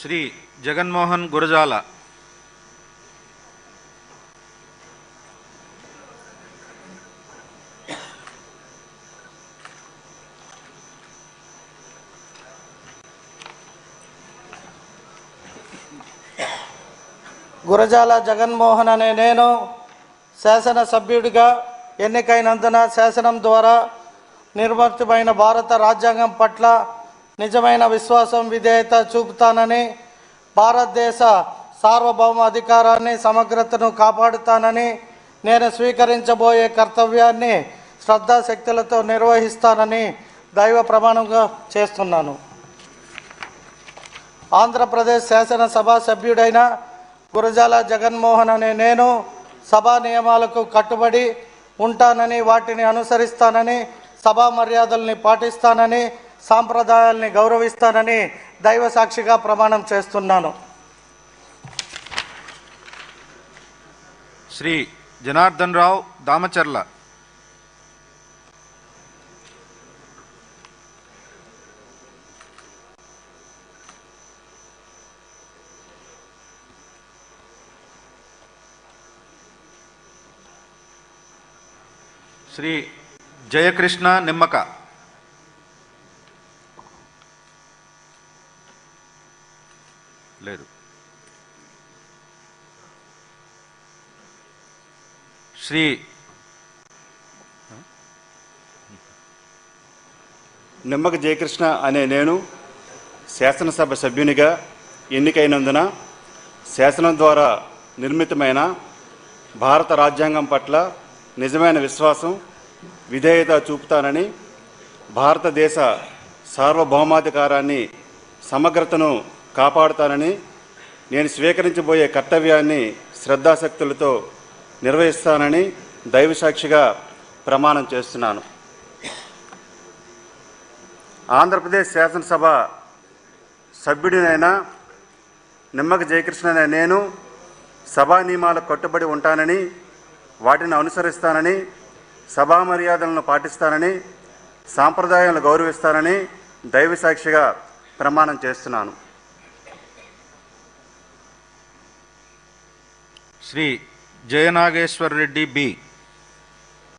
శ్రీ జగన్మోహన్ గురజాల. గురజాల జగన్మోహన్ అనే నేను శాసనసభ్యుడిగా ఎన్నికైనందున శాసనం ద్వారా నిర్వర్తిమైన భారత రాజ్యాంగం పట్ల నిజమైన విశ్వాసం విధేయత చూపుతానని భారతదేశ సార్వభౌమ అధికారాన్ని సమగ్రతను కాపాడుతానని నేను స్వీకరించబోయే కర్తవ్యాన్ని శ్రద్ధాశక్తులతో నిర్వహిస్తానని దైవ ప్రమాణంగా చేస్తున్నాను. ఆంధ్రప్రదేశ్ శాసనసభ సభ్యుడైన గురజాల జగన్మోహన్ అనే నేను సభా నియమాలకు కట్టుబడి ఉంటానని వాటిని అనుసరిస్తానని సభా మర్యాదల్ని పాటిస్తానని సాంప్రదాయాల్ని గౌరవిస్తానని దైవ సాక్షిగా ప్రమాణం చేస్తున్నాను. శ్రీ జనార్దన్ రావు దామచర్ల. శ్రీ జయకృష్ణ నిమ్మక. లేదు. శ్రీ నిమ్మక జయకృష్ణ అనే నేను శాసనసభ సభ్యునిగా ఎన్నికైనందున శాసనం ద్వారా నిర్మితమైన భారత రాజ్యాంగం పట్ల నిజమైన విశ్వాసం విధేయత చూపుతానని భారతదేశ సార్వభౌమాధికారాన్ని సమగ్రతను కాపాడుతానని నేను స్వీకరించబోయే కర్తవ్యాన్ని శ్రద్ధాశక్తులతో నిర్వహిస్తానని దైవసాక్షిగా ప్రమాణం చేస్తున్నాను. ఆంధ్రప్రదేశ్ శాసనసభ సభ్యుడినైన నిమ్మక జయకృష్ణనే నేను సభా నియమాలకు కట్టుబడి ఉంటానని వాటిని అనుసరిస్తానని సభా మర్యాదలను పాటిస్తానని సాంప్రదాయాలను గౌరవిస్తానని దైవ సాక్షిగా ప్రమాణం చేస్తున్నాను. శ్రీ జయనాగేశ్వర్ రెడ్డి బి.